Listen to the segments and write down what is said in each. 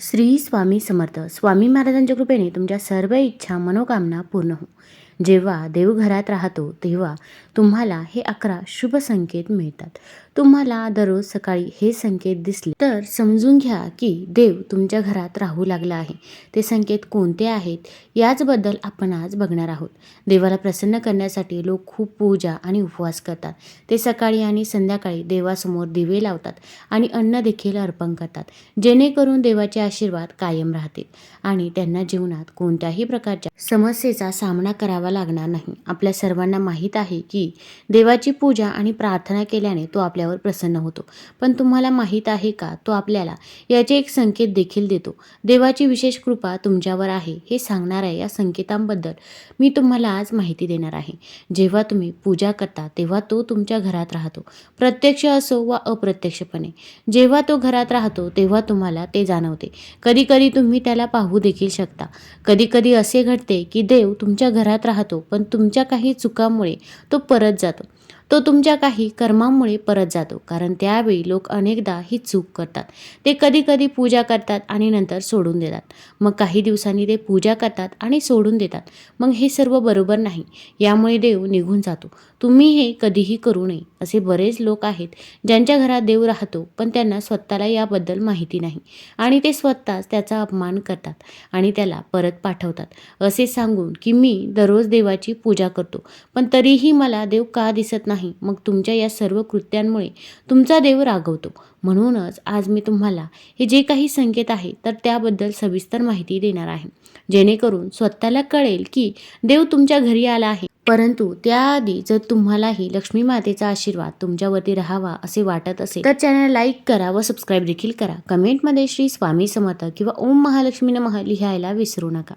श्री स्वामी समर्थ. स्वामी महाराजांच्या कृपेने तुमच्या सर्व इच्छा मनोकामना पूर्ण हो. जेव्हा देवघरात राहतो तेव्हा तुम्हाला हे अकरा शुभ संकेत मिळतात. तुम्हाला दररोज सकाळी हे संकेत दिसले. तर समजून घ्या की देव तुमच्या घरात राहू लागला आहे. ते संकेत कोणते आहेत? याचबद्दल आपण आज बघणार आहोत. देवाला प्रसन्न करण्यासाठी लोक खूप पूजा आणि उपवास करतात. ते सकाळी आणि संध्याकाळी देवासमोर दिवे लावतात आणि अन्न देखील अर्पण करतात जेणेकरून देवाचे आशीर्वाद कायम राहतील आणि त्यांना जीवनात कोणत्याही प्रकारच्या समस्येचा सामना करावा लागणार नाही. आपल्या सर्वांना माहीत आहे की देवाची पूजा आणि प्रार्थना केल्याने तो आपल्या आपल्यावर प्रसन्न होतो. पण तुम्हाला माहीत आहे का? तो आपल्याला याचे एक संकेत देखील देतो. देवाची विशेष कृपा तुमच्यावर आहे हे सांगणाऱ्या या संकेतांबद्दल. मी तुम्हाला आज माहिती देणार आहे. जेव्हा तुम्ही पूजा करता तेव्हा तो तुमच्या घरात राहतो. प्रत्यक्ष असो वा अप्रत्यक्षपणे. जेव्हा तो घरात राहतो तेव्हा तुम्हाला ते जाणवते. कधी कधी तुम्ही त्याला पाहू देखील शकता. कधी कधी असे घडते की देव तुमच्या घरात राहतो पण तुमच्या काही चुकामुळे तो परत जातो. तो तुमच्या काही कर्मामुळे परत जातो कारण त्यावेळी लोक अनेकदा ही चूक करतात. ते कधी कधी पूजा करतात आणि नंतर सोडून देतात. मग काही दिवसांनी ते पूजा करतात आणि सोडून देतात. मग हे सर्व बरोबर नाही. यामुळे देव निघून जातो. तुम्ही हे कधीही करू नये असे बरेच लोक आहेत ज्यांच्या घरात देव राहतो पण त्यांना स्वतःला याबद्दल माहिती नाही. आणि ते स्वतःच त्याचा अपमान करतात आणि त्याला परत पाठवतात. असे सांगून की मी दररोज देवाची पूजा करतो पण तरीही मला देव का दिसत नाही? मग तुमच्या या सर्व कृत्यांमुळे तुमचा देव रागवतो. म्हणूनच आज मी तुम्हाला हे जे काही संकेत आहे तर त्याबद्दल सविस्तर माहिती देणार आहे. जेणेकरून स्वतःला कळेल की देव तुमच्या घरी आला आहे परंतु त्याआधी जर तुम्हालाही लक्ष्मी मातेचा आशीर्वाद तुमच्यावरती राहावा असे वाटत असेल तर चॅनल लाईक करा व सबस्क्राईब देखील करा. कमेंटमध्ये श्री स्वामी समर्थ किंवा ओम महालक्ष्मी नमः लिहायला विसरू नका.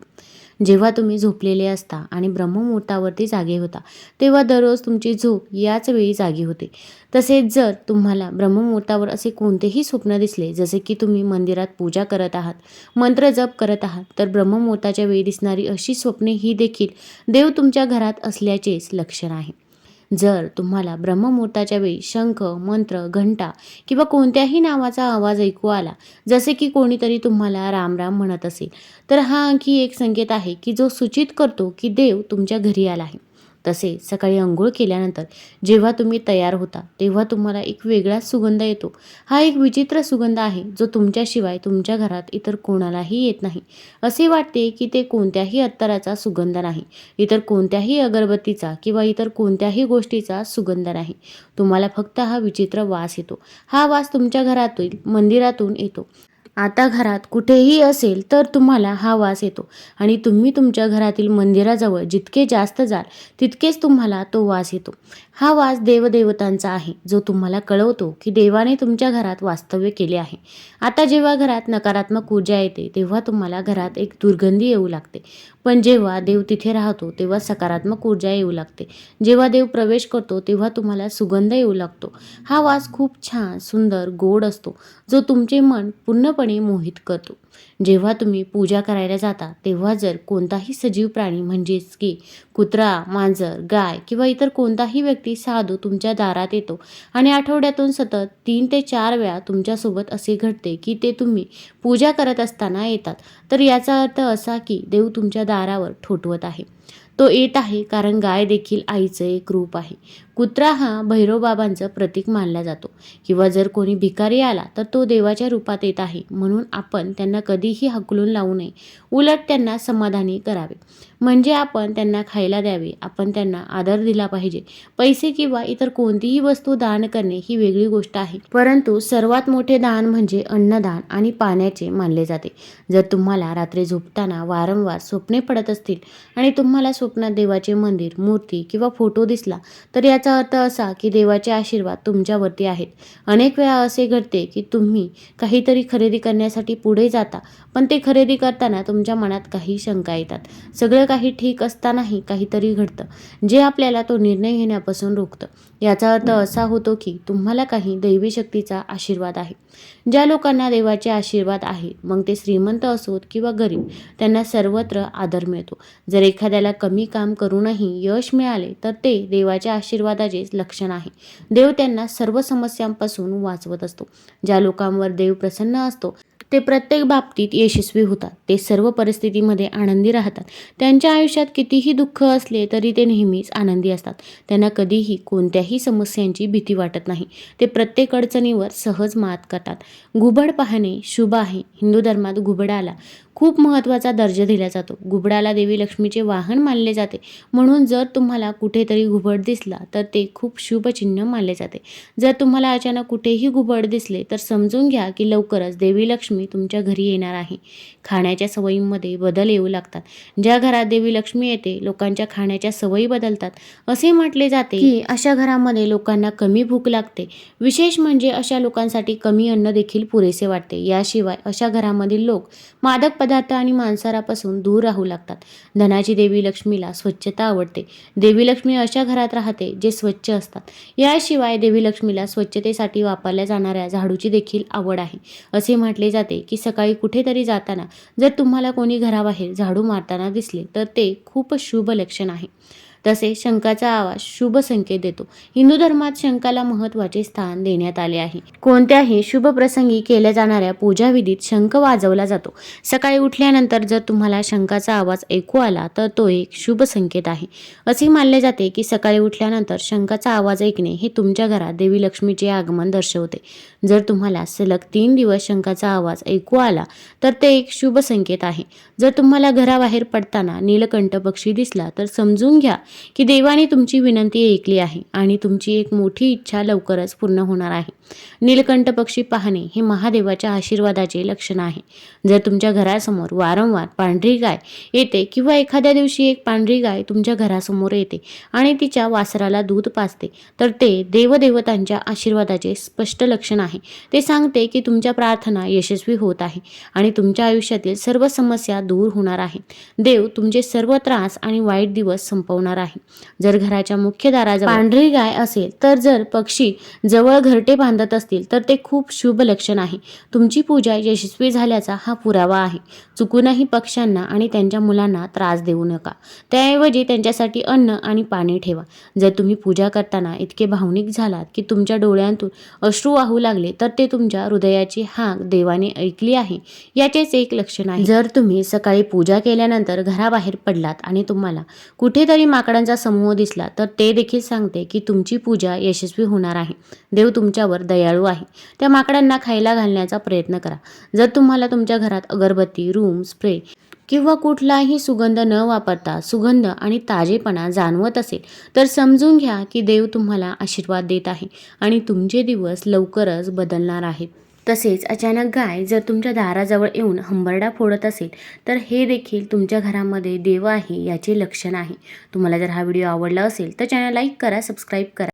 जेव्हा तुम्ही झोपलेले असता आणि ब्रह्ममुहूर्तावरती जागे होता तेव्हा दररोज तुमची झोप याच वेळी जागी होते. तसेच जर तुम्हाला ब्रह्ममुहूर्तावर असे कोणतेही स्वप्न दिसले जसे की तुम्ही मंदिरात पूजा करत आहात मंत्र जप करत आहात तर ब्रह्ममुहूर्ताच्या वेळी दिसणारी अशी स्वप्ने ही देखील देव तुमच्या घरात असल्याचेच लक्षण आहे. जर तुम्हाला ब्रह्ममुहूर्ताच्या वेळी शंख मंत्र घंटा किंवा कोणत्याही नावाचा आवाज ऐकू आला जसे की कोणीतरी तुम्हाला राम राम म्हणत असेल तर हा आणखी एक संकेत आहे की जो सूचित करतो की देव तुमच्या घरी आला आहे. तसे सकाळी अंघोळ केल्यानंतर जेव्हा तुम्ही तयार होता तेव्हा तुम्हाला एक वेगळाच सुगंध येतो. हा एक विचित्र सुगंध आहे जो तुमच्याशिवाय तुमच्या घरात इतर कोणालाही येत नाही. असे वाटते की ते कोणत्याही अत्तराचा सुगंध नाही इतर कोणत्याही अगरबत्तीचा किंवा इतर कोणत्याही गोष्टीचा सुगंध नाही. तुम्हाला फक्त हा विचित्र वास येतो. हा वास तुमच्या घरातील मंदिरातून येतो. आता घरात कुठेही असेल तर तुम्हाला हा वास येतो. आणि तुम्ही तुमच्या घरातील मंदिराजवळ जितके जास्त जाल तितकेच तुम्हाला तो वास येतो. हा वास देवदेवतांचा आहे जो तुम्हाला कळवतो की देवाने तुमच्या घरात वास्तव्य केले आहे. आता जेव्हा घरात नकारात्मक ऊर्जा येते तेव्हा तुम्हाला घरात एक दुर्गंधी येऊ लागते. पण जेव्हा देव तिथे राहतो तेव्हा सकारात्मक ऊर्जा येऊ लागते. जेव्हा देव प्रवेश करतो तेव्हा तुम्हाला सुगंध येऊ लागतो. हा वास खूप छान सुंदर गोड असतो जो तुमचे मन पूर्णपणे मोहित करतो. जेव्हा तुम्ही पूजा करायला जाता तेव्हा जर कोणताही सजीव प्राणी म्हणजेच की कुत्रा मांजर गाय किंवा इतर कोणताही व्यक्ती साधू तुमच्या दारात येतो आणि आठवड्यातून सतत तीन ते चार वेळा तुमच्यासोबत असे घडते की ते तुम्ही पूजा करत असताना येतात तर याचा अर्थ असा की देव तुमच्या दारावर ठोठवत आहे. तो येत आहे कारण गाय देखील आईचं एक रूप आहे. कुत्रा हा भैरवबाबांचं प्रतीक मानला जातो. किंवा जर कोणी भिकारी आला तर तो देवाच्या रूपात येत आहे. म्हणून आपण त्यांना कधी कधीही हकलून लावू नये. उलट त्यांना समाधानी करावे. म्हणजे आपण त्यांना खायला द्यावे आपण त्यांना आदर दिला पाहिजे. पैसे किंवा इतर कोणतीही वस्तू दान करणे ही वेगळी गोष्ट आहे. परंतु सर्वात मोठे दान म्हणजे अन्नदान आणि पाण्याचे मानले जाते. जर तुम्हाला रात्री झोपताना वारंवार स्वप्ने पडत असतील आणि तुम्हाला स्वप्नात देवाचे मंदिर मूर्ती किंवा फोटो दिसला तर याचा अर्थ असा की देवाचे आशीर्वाद तुमच्यावरती आहेत. अनेक वेळा असे घडते की तुम्ही काहीतरी खरेदी करण्यासाठी पुढे जाता पण ते खरेदी करताना तुमच्या मनात काही शंका येतात. सगळं काही ठीक असतानाही काहीतरी घडतं जे आपल्याला तो निर्णय घेण्यापासून रोखतं. याचा अर्थ असा होतो की तुम्हाला काही दैवी शक्तीचा आशीर्वाद आहे. ज्या लोकांना देवाचे आशीर्वाद आहे मग ते श्रीमंत असोत किंवा गरीब त्यांना सर्वत्र आदर मिळतो. जर एखाद्याला कमी काम करूनही यश मिळाले तर ते देवाच्या आशीर्वादाचेच लक्षण आहे. देव त्यांना सर्व समस्यांपासून वाचवत असतो. ज्या लोकांवर देव प्रसन्न असतो ते प्रत्येक बाबतीत यशस्वी होतात. ते सर्व परिस्थितीमध्ये आनंदी राहतात. त्यांच्या आयुष्यात कितीही दुःख असले तरी ते नेहमीच आनंदी असतात. त्यांना कधीही कोणत्याही समस्यांची भीती वाटत नाही. ते प्रत्येक अडचणीवर सहज मात करतात. घुबड पाहणे शुभ आहे. हिंदू धर्मात घुबडाला खूप महत्त्वाचा दर्जा दिला जातो. घुबडाला देवी लक्ष्मीचे वाहन मानले जाते. म्हणून जर तुम्हाला कुठेतरी घुबड दिसला तर ते खूप शुभचिन्ह मानले जाते. जर तुम्हाला अचानक कुठेही घुबड दिसले तर समजून घ्या की लवकरच देवी लक्ष्मी तुमच्या घरी येणार आहे. खाण्याच्या सवयींमध्ये बदल येऊ लागतात. ज्या घरात देवी लक्ष्मी येते लोकांच्या खाण्याच्या सवयी बदलतात. असे म्हटले जाते की अशा घरामध्ये लोकांना कमी भूक लागते. विशेष म्हणजे अशा लोकांसाठी कमी अन्न देखील पुरेसे वाटते. याशिवाय अशा घरामधील लोक मादक पदार्थ आणि मांसारापासून दूर राहू लागतात. धनाची देवी लक्ष्मीला स्वच्छता आवडते. देवी लक्ष्मी अशा घरात राहते जे स्वच्छ असतात. याशिवाय देवी लक्ष्मीला स्वच्छतेसाठी वापरल्या जाणाऱ्या झाडूची देखील आवड आहे. असे म्हटले जाते की सकाळी कुठेतरी जाताना जर तुम्हाला कोणी घराबाहेर झाडू मारताना दिसले तर ते खूप शुभ लक्षण आहे. तसे शंकाचा आवाज शुभ संकेत देतो. हिंदू धर्मात शंकाला महत्त्वाचे स्थान देण्यात आले आहे. कोणत्याही शुभ प्रसंगी केल्या जाणाऱ्या पूजाविधीत शंख वाजवला जातो. सकाळी उठल्यानंतर जर तुम्हाला शंखाचा आवाज ऐकू आला तर तो एक शुभ संकेत आहे. असे मानले जाते की सकाळी उठल्यानंतर शंखाचा आवाज ऐकणे हे तुमच्या घरात देवी लक्ष्मीचे आगमन दर्शवते. जर तुम्हाला सलग तीन दिवस शंखाचा आवाज ऐकू आला तर ते एक शुभ संकेत आहे. जर तुम्हाला घराबाहेर पडताना नीलकंठ पक्षी दिसला तर समजून घ्या की देवाने तुमची विनंती ऐकली आहे आणि तुमची एक मोठी इच्छा लवकरच पूर्ण होणार आहे. नीलकंठ पक्षी पाहणे हे महादेवाच्या आशीर्वादाचे लक्षण आहे. जर तुमच्या घरासमोर वारंवार पांढरी गाय येते किंवा एखाद्या दिवशी एक पांढरी गाय तुमच्या घरासमोर येते आणि तिच्या वासराला दूध पाजते तर ते देवदेवतांच्या आशीर्वादाचे स्पष्ट लक्षण आहे. ते सांगते की तुमच्या प्रार्थना यशस्वी होत आहे आणि तुमच्या आयुष्यातील सर्व समस्या दूर होणार आहेत. देव तुमचे सर्व त्रास आणि वाईट दिवस संपवणार आहे. जर घराच्या मुख्य दाराजवळ पांढरी गाय असेल तर जर पक्षी जवळ घरटे बांधत असतील तर ते खूप शुभ लक्षण आहे. तुमची पूजा यशस्वी झाल्याचा हा पुरावा आहे. चुकूनही पक्ष्यांना आणि त्यांच्या मुलांना त्रास देऊ नका. त्याऐवजी त्यांच्यासाठी अन्न आणि पाणी ठेवा. जर तुम्ही पूजा करताना इतके भावनिक झालात की तुमच्या डोळ्यांतून अश्रू वाहू लागले तर ते तुमच्या हृदयाची हाक देवाने ऐकली आहे. याचेच एक लक्षण आहे. जर तुम्ही सकाळी पूजा केल्यानंतर घराबाहेर पडलात आणि तुम्हाला कुठेतरी माकडांचा समूह दिसला तर ते देखील सांगते की तुमची पूजा यशस्वी होणार आहे. देव तुमच्यावर दयाळू आहे. त्या माकडांना खायला घालण्याचा प्रयत्न करा. जर तुम्हाला तुमच्या घरात अगरबत्ती रूम स्प्रे किंवा कुठलाही सुगंध न वापरता सुगंध आणि ताजेपणा जाणवत असेल तर समजून घ्या की देव तुम्हाला आशीर्वाद देत आहे आणि तुमचे दिवस लवकरच बदलणार आहेत. तसेच अचानक गाय जर तुमच्या दाराजवळ येऊन हंबरडा फोडत असेल तर हे देखील तुमच्या घरामध्ये देव आहे याचे लक्षण आहे. तुम्हाला जर हा व्हिडिओ आवडला असेल तर चॅनल लाईक करा सबस्क्राईब करा.